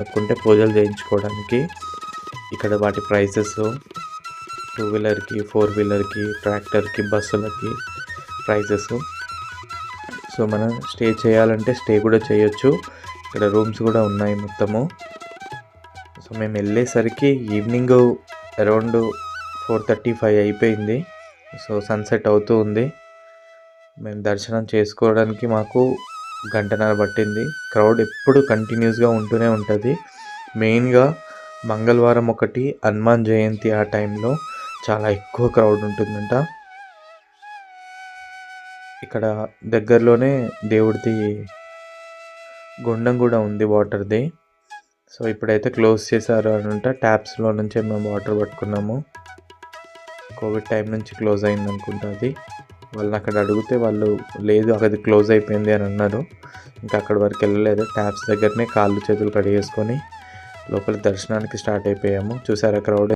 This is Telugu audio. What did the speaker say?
అనుకుంటే పూజలు చేయించుకోవడానికి ఇక్కడ వాటి ప్రైసెస్ టూ వీలర్కి ఫోర్ వీలర్కి ట్రాక్టర్కి బస్సులకి ప్రైసెస్ సో మనం స్టే చేయాలంటే స్టే కూడా చేయొచ్చు. ఇక్కడ రూమ్స్ కూడా ఉన్నాయి మొత్తము. సో మేము వెళ్ళేసరికి evening around four thirty five అయిపోయింది. సో సన్సెట్ అవుతూ ఉంది. మేము దర్శనం చేసుకోవడానికి మాకు గంటన్నర పట్టింది. క్రౌడ్ ఎప్పుడు కంటిన్యూస్గా ఉంటూనే ఉంటుంది. మెయిన్గా మంగళవారం ఒకటి హనుమాన్ జయంతి ఆ టైంలో చాలా ఎక్కువ క్రౌడ్ ఉంటుందంట. ఇక్కడ దగ్గరలోనే దేవుడిది గుండం కూడా ఉంది వాటర్ది. సో ఇప్పుడైతే క్లోజ్ చేశారు అనుంట ట్యాప్స్లో నుంచే మేము వాటర్ పట్టుకున్నాము. కోవిడ్ టైం నుంచి క్లోజ్ అయింది అనుకుంటుంది వాళ్ళని అక్కడ అడిగితే వాళ్ళు లేదు అది క్లోజ్ అయిపోయింది అని అన్నారు. ఇంకా అక్కడ వరకు వెళ్ళలేదు. ట్యాప్స్ దగ్గరనే కాళ్ళు చేతులు కడిగేసుకొని లోపల దర్శనానికి స్టార్ట్ అయిపోయాము. చూసారా క్రౌడ్